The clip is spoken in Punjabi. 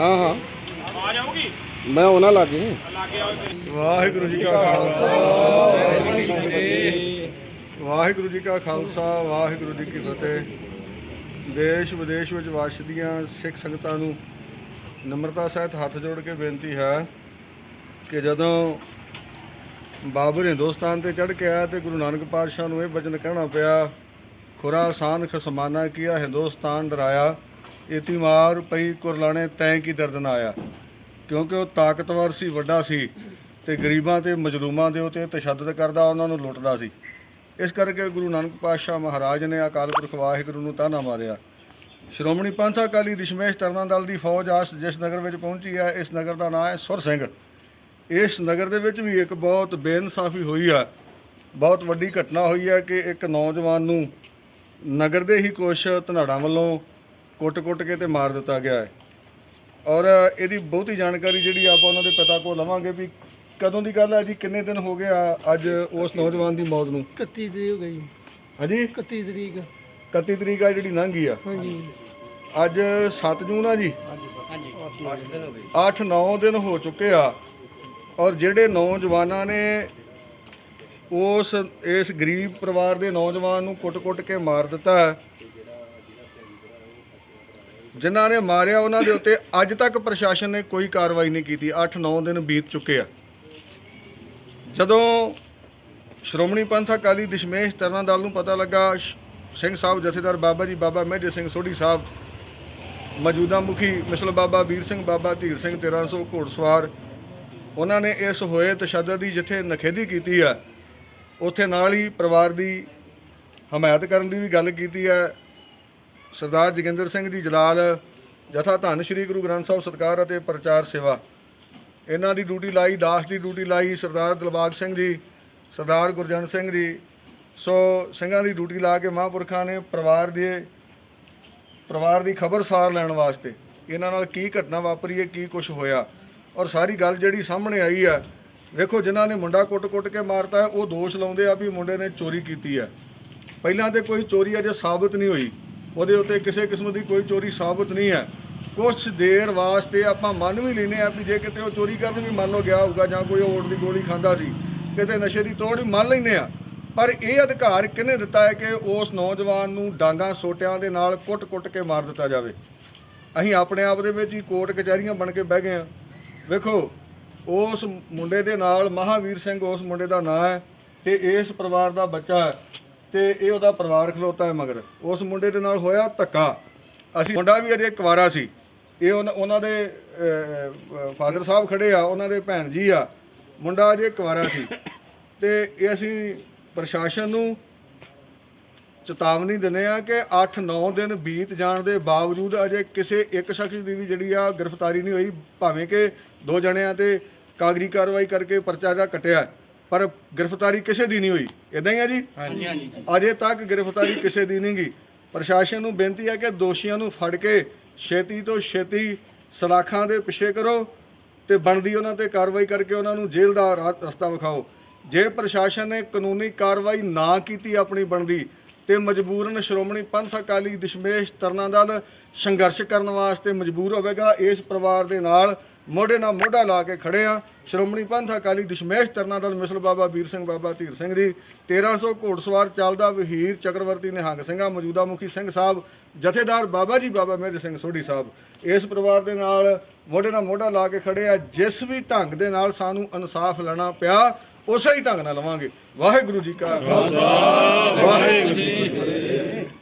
ਹਾਂ ਹਾਂ। ਆ ਜਾਊਗੀ ਮੈਂ ਉਹਨਾਂ ਲਾਗੇ। ਵਾਹਿਗੁਰੂ ਜੀ ਕਾ ਖਾਲਸਾ। ਵਾਹਿਗੁਰੂ ਜੀ ਕੀ ਫਤਿਹ ਵਾਹਿਗੁਰੂ ਜੀ ਕਾ ਖਾਲਸਾ, ਵਾਹਿਗੁਰੂ ਜੀ ਕੀ ਫਤਿਹ। ਦੇਸ਼ ਵਿਦੇਸ਼ ਵਿੱਚ ਵਸਦੀਆਂ ਸਿੱਖ ਸੰਗਤਾਂ ਨੂੰ ਨਮਰਤਾ ਸਹਿਤ ਹੱਥ ਜੋੜ ਕੇ ਬੇਨਤੀ ਹੈ ਕਿ ਜਦੋਂ ਬਾਬਰ ਹਿੰਦੁਸਤਾਨ ਤੇ ਚੜ੍ਹ ਕੇ ਆਇਆ ਤੇ ਗੁਰੂ ਨਾਨਕ ਪਾਤਸ਼ਾਹ ਨੂੰ ਇਹ ਵਚਨ ਕਹਿਣਾ ਪਿਆ, ਖੁਰਾਸਾਨ ਖਸਮਾਨਾ ਕੀਆ ਹਿੰਦੁਸਤਾਨ ਡਰਾਇਆ। ਇਤੀ ਮਾਰ ਪਈ ਕੁਰਲਾਣੇ ਤੈਂ ਕੀ ਦਰਦ ਨਾ ਆਇਆ। ਕਿਉਂਕਿ ਉਹ ਤਾਕਤਵਰ ਸੀ, ਵੱਡਾ ਸੀ ਤੇ ਗਰੀਬਾਂ ਤੇ ਮਜਲੂਮਾਂ ਦੇ ਉਤੇ ਤਸ਼ੱਦਦ ਕਰਦਾ ਉਹਨਾਂ ਨੂੰ ਲੁੱਟਦਾ ਸੀ। ਇਸ ਕਰਕੇ ਗੁਰੂ ਨਾਨਕ ਪਾਤਸ਼ਾਹ ਮਹਾਰਾਜ ਨੇ ਅਕਾਲ ਪੁਰਖ ਵਾਹਿਗੁਰੂ ਨੂੰ ਤਾਨਾ ਮਾਰਿਆ। ਸ਼੍ਰੋਮਣੀ ਪੰਥ ਅਕਾਲੀ ਦਸ਼ਮੇਸ਼ ਤਰਨਾ ਦਲ ਦੀ ਫੌਜ ਆਸ ਜਿਸ ਨਗਰ ਵਿੱਚ ਪਹੁੰਚੀ ਹੈ, ਇਸ ਨਗਰ ਦਾ ਨਾਮ ਹੈ ਸੁਰ ਸਿੰਘ। ਇਸ ਨਗਰ ਦੇ ਵਿੱਚ ਵੀ ਇੱਕ ਬਹੁਤ ਬੇਇਨਸਾਫੀ ਹੋਈ ਆ। ਬਹੁਤ ਵੱਡੀ ਘਟਨਾ ਹੋਈ ਹੈ ਕਿ ਇੱਕ ਨੌਜਵਾਨ ਨੂੰ ਨਗਰ ਦੇ ਹੀ ਕੁਛ ਧਨਾੜਾਂ ਵੱਲੋਂ ਕੁੱਟ-ਕੁੱਟ ਕੇ ਤੇ ਮਾਰ ਦਿੱਤਾ ਗਿਆ ਹੈ। ਔਰ ਇਹਦੀ ਬਹੁਤੀ ਜਾਣਕਾਰੀ ਜਿਹੜੀ ਆਪਾਂ ਉਹਨਾਂ ਦੇ ਪਿਤਾ ਕੋਲ ਲਵਾਂਗੇ ਵੀ ਕਦੋਂ ਦੀ ਗੱਲ ਹੈ ਜੀ ਕਿੰਨੇ ਦਿਨ ਹੋ ਗਏ ਆ ਅੱਜ ਉਸ ਨੌਜਵਾਨ ਦੀ ਮੌਤ ਨੂੰ? 31 ਤਰੀਕ ਹੋ ਗਈ ਹਾਂਜੀ? 31 ਤਰੀਕ। 31 ਤਰੀਕ ਆ ਜਿਹੜੀ ਲੰਘ ਗਈ ਆ। ਹਾਂਜੀ। ਅੱਜ 7 ਜੂਨ ਆ ਜੀ। ਹਾਂਜੀ। 8-9 ਦਿਨ ਹੋ ਚੁੱਕੇ ਆ। ਔਰ ਜਿਹੜੇ ਨੌਜਵਾਨਾਂ ਨੇ ਉਸ ਇਸ ਗਰੀਬ ਪਰਿਵਾਰ ਦੇ ਨੌਜਵਾਨ ਨੂੰ ਕੁੱਟ-ਕੁੱਟ ਕੇ ਮਾਰ ਦਿੱਤਾ ਹੈ ਜਿਨ੍ਹਾਂ ਨੇ ਮਾਰਿਆ, ਉਹਨਾਂ ਦੇ ਉੱਤੇ ਅੱਜ ਤੱਕ ਪ੍ਰਸ਼ਾਸਨ ਨੇ ਕੋਈ ਕਾਰਵਾਈ ਨਹੀਂ ਕੀਤੀ। 8-9 ਦਿਨ ਬੀਤ ਚੁੱਕੇ ਆ। ਜਦੋਂ ਸ਼੍ਰੋਮਣੀ ਪੰਥ ਅਕਾਲੀ ਦਸ਼ਮੇਸ਼ ਤਰਨਾ ਦਲ ਨੂੰ ਪਤਾ ਲੱਗਾ ਸਿੰਘ ਸਾਹਿਬ ਜਥੇਦਾਰ ਬਾਬਾ ਜੀ, ਬਾਬਾ ਮਹਿਜੇ ਸਿੰਘ ਸੋਢੀ ਸਾਹਿਬ, ਮੌਜੂਦਾ ਮੁਖੀ ਮਿਸਲ ਬਾਬਾ ਵੀਰ ਸਿੰਘ, ਬਾਬਾ ਧੀਰ ਸਿੰਘ 1300 ਘੋੜਸਵਾਰ, ਉਹਨਾਂ ਨੇ ਇਸ ਹੋਏ ਤਸ਼ੱਦਦ ਦੀ ਜਿੱਥੇ ਨਖੇਦੀ ਕੀਤੀ ਹੈ ਉੱਥੇ ਨਾਲ ਹੀ ਪਰਿਵਾਰ ਦੀ ਹਮਾਇਤ ਕਰਨ ਦੀ ਵੀ ਗੱਲ ਕੀਤੀ ਹੈ ਸਰਦਾਰ ਜੋਗਿੰਦਰ ਸਿੰਘ ਜੀ ਜਲਾਲ, ਜਥਾ ਧੰਨ ਸ੍ਰੀ ਗੁਰੂ ਗ੍ਰੰਥ ਸਾਹਿਬ ਸਤਕਾਰ ਅਤੇ ਪ੍ਰਚਾਰ ਸੇਵਾ। ਇਹਨਾਂ ਦੀ ਡਿਊਟੀ ਲਾਈ, ਦਾਸ ਦੀ ਡਿਊਟੀ ਲਾਈ ਸਰਦਾਰ ਦਿਲਬਾਗ ਸਿੰਘ ਜੀ, ਸਰਦਾਰ ਗੁਰਜਨ ਸਿੰਘ ਜੀ। ਸੋ ਸਿੰਘਾਂ ਦੀ ਡਿਊਟੀ ਲਾ ਕੇ ਮਹਾਂਪੁਰਖਾਂ ਨੇ ਪਰਿਵਾਰ ਦੇ, ਪਰਿਵਾਰ ਦੀ ਖਬਰ ਸਾਰ ਲੈਣ ਵਾਸਤੇ ਇਹਨਾਂ ਨਾਲ ਕੀ ਘਟਨਾ ਵਾਪਰੀ ਹੈ, ਕੀ ਕੁਝ ਹੋਇਆ। ਔਰ ਸਾਰੀ ਗੱਲ ਜਿਹੜੀ ਸਾਹਮਣੇ ਆਈ ਹੈ, ਵੇਖੋ ਜਿਨ੍ਹਾਂ ਨੇ ਮੁੰਡਾ ਕੁੱਟ-ਕੁੱਟ ਕੇ ਮਾਰਤਾ ਉਹ ਦੋਸ਼ ਲਾਉਂਦੇ ਆ ਵੀ ਮੁੰਡੇ ਨੇ ਚੋਰੀ ਕੀਤੀ ਹੈ। ਪਹਿਲਾਂ ਤੇ ਕੋਈ ਚੋਰੀ ਅਜੇ ਸਾਬਤ ਨਹੀਂ ਹੋਈ। ਉਹਦੇ ਉੱਤੇ ਕਿਸੇ ਕਿਸਮ ਦੀ ਕੋਈ ਚੋਰੀ ਸਾਬਤ ਨਹੀਂ ਹੈ। ਕੁਝ ਦੇਰ ਵਾਸਤੇ ਆਪਾਂ ਮੰਨ ਵੀ ਲੈਨੇ ਆ ਵੀ ਜੇ ਕਿਤੇ ਉਹ ਚੋਰੀ ਕਰਨ ਵੀ ਮੰਨ ਲਓ ਗਿਆ ਹੋਊਗਾ ਜਾਂ ਕੋਈ ਓਟ ਦੀ ਗੋਲੀ ਖਾਂਦਾ ਸੀ, ਕਿਤੇ ਨਸ਼ੇ ਦੀ ਤੋੜ ਵੀ ਮੰਨ ਲੈਨੇ ਆ ਪਰ ਇਹ ਅਧਿਕਾਰ ਕਿਹਨੇ ਦਿੱਤਾ ਹੈ ਕਿ ਉਸ ਨੌਜਵਾਨ ਨੂੰ ਡਾਂਗਾ ਸੋਟਿਆਂ ਦੇ ਨਾਲ ਕੁੱਟ-ਕੁੱਟ ਕੇ ਮਾਰ ਦਿੱਤਾ ਜਾਵੇ? ਅਸੀਂ ਆਪਣੇ ਆਪ ਦੇ ਵਿੱਚ ਹੀ ਕੋਰਟ ਕਚਹਿਰੀਆਂ ਬਣ ਕੇ ਬਹਿ ਗਏ ਆ ਵੇਖੋ, ਉਸ ਮੁੰਡੇ ਦੇ ਨਾਲ ਮਹਾਵੀਰ ਸਿੰਘ, ਉਸ ਮੁੰਡੇ ਦਾ ਨਾਂ ਹੈ ਤੇ ਇਸ ਪਰਿਵਾਰ ਦਾ ਬੱਚਾ ਹੈ। ਤੇ ਇਹ ਉਹਦਾ ਪਰਿਵਾਰ ਖਲੋਤਾ ਹੈ ਮਗਰ। ਉਸ ਮੁੰਡੇ ਦੇ ਨਾਲ ਹੋਇਆ ਧੱਕਾ। ਅਸੀਂ ਮੁੰਡਾ ਵੀ ਅਜੇ ਕੁਵਾਰਾ ਸੀ। ਇਹ ਉਹਨਾਂ- ਦੇ ਫਾਦਰ ਸਾਹਿਬ ਖੜੇ ਆ, ਉਹਨਾਂ ਦੇ ਭੈਣ ਜੀ ਆ। ਮੁੰਡਾ ਅਜੇ ਕੁਵਾਰਾ ਸੀ। ਤੇ ਇਹ ਅਸੀਂ ਪ੍ਰਸ਼ਾਸਨ ਨੂੰ ਚੇਤਾਵਨੀ ਦਿੰਦੇ ਆ ਕਿ 8-9 ਦਿਨ ਬੀਤ ਜਾਣ ਦੇ ਬਾਵਜੂਦ ਅਜੇ ਕਿਸੇ ਇੱਕ ਸ਼ਖਸ ਦੀ ਵੀ ਜਿਹੜੀ ਆ ਗ੍ਰਿਫਤਾਰੀ ਨਹੀਂ ਹੋਈ, ਭਾਵੇਂ ਕਿ ਦੋ ਜਣਿਆਂ ਤੇ ਕਾਗਰੀ ਕਾਰਵਾਈ ਕਰਕੇ ਪਰਚਾ ਜਿਹੜਾ ਕੱਟਿਆ। ਪਰ ਗ੍ਰਿਫਤਾਰੀ ਕਿਸੇ ਦੀ ਨਹੀਂ ਹੋਈ। ਇਦਾਂ ਹੀ ਆ ਜੀ? ਹਾਂਜੀ ਹਾਂਜੀ। ਅਜੇ ਤੱਕ ਗ੍ਰਿਫਤਾਰੀ ਕਿਸੇ ਦੀ ਨਹੀਂ ਗਈ। ਪ੍ਰਸ਼ਾਸਨ ਨੂੰ ਬੇਨਤੀ ਹੈ ਕਿ ਦੋਸ਼ੀਆਂ ਨੂੰ ਫੜ ਕੇ ਛੇਤੀ ਤੋਂ ਛੇਤੀ ਸਲਾਖਾਂ ਦੇ ਪਿੱਛੇ ਕਰੋ ਤੇ ਬਣਦੀ ਉਹਨਾਂ ਤੇ ਕਾਰਵਾਈ ਕਰਕੇ ਉਹਨਾਂ ਨੂੰ ਜੇਲ੍ਹ ਦਾ ਰਸਤਾ ਵਿਖਾਓ। ਜੇ ਪ੍ਰਸ਼ਾਸਨ ਨੇ ਕਾਨੂੰਨੀ ਕਾਰਵਾਈ ਨਾ ਕੀਤੀ ਆਪਣੀ ਬਣਦੀ ਤੇ ਮਜਬੂਰਨ ਸ਼੍ਰੋਮਣੀ ਪੰਥ ਅਕਾਲੀ ਦਸ਼ਮੇਸ਼ ਤਰਨਾ ਦਲ ਸੰਘਰਸ਼ ਕਰਨ ਵਾਸਤੇ ਮਜਬੂਰ ਹੋਵੇਗਾ। ਇਸ ਪਰਿਵਾਰ ਦੇ ਨਾਲ ਮੋਢੇ ਨਾਲ ਮੋਢਾ ਲਾ ਕੇ ਖੜੇ ਆ। ਸ਼੍ਰੋਮਣੀ ਪੰਥ ਅਕਾਲੀ ਦਸ਼ਮੇਸ਼ ਤਰਨਾ ਦਲ ਮਿਸਲ ਬਾਬਾ ਵੀਰ ਸਿੰਘ ਬਾਬਾ ਧੀਰ ਸਿੰਘ ਜੀ 1300 ਘੋੜਸਵਾਰ ਚੱਲਦਾ ਵਹੀਰ ਚੱਕਰਵਰਤੀ ਨਿਹੰਗ ਸਿੰਘਾਂ, ਮੌਜੂਦਾ ਮੁਖੀ ਸਿੰਘ ਸਾਹਿਬ, ਜਥੇਦਾਰ ਬਾਬਾ ਜੀ, ਬਾਬਾ ਮੇਰ ਸਿੰਘ ਸੋਢੀ ਸਾਹਿਬ। ਇਸ ਪਰਿਵਾਰ ਦੇ ਨਾਲ ਮੋਢੇ ਨਾਲ ਮੋਢਾ ਲਾ ਕੇ ਖੜੇ ਆ। ਜਿਸ ਵੀ ਢੰਗ ਦੇ ਨਾਲ ਸਾਨੂੰ ਇਨਸਾਫ ਲੈਣਾ ਪਿਆ, ਉਸੇ ਹੀ ਢੰਗ ਨਾਲ ਲਵਾਂਗੇ। ਵਾਹਿਗੁਰੂ ਜੀ ਕਾ ਖਾਲਸਾ। ਵਾਹਿਗੁਰੂ ਜੀ ਕੀ ਫਤਿਹ।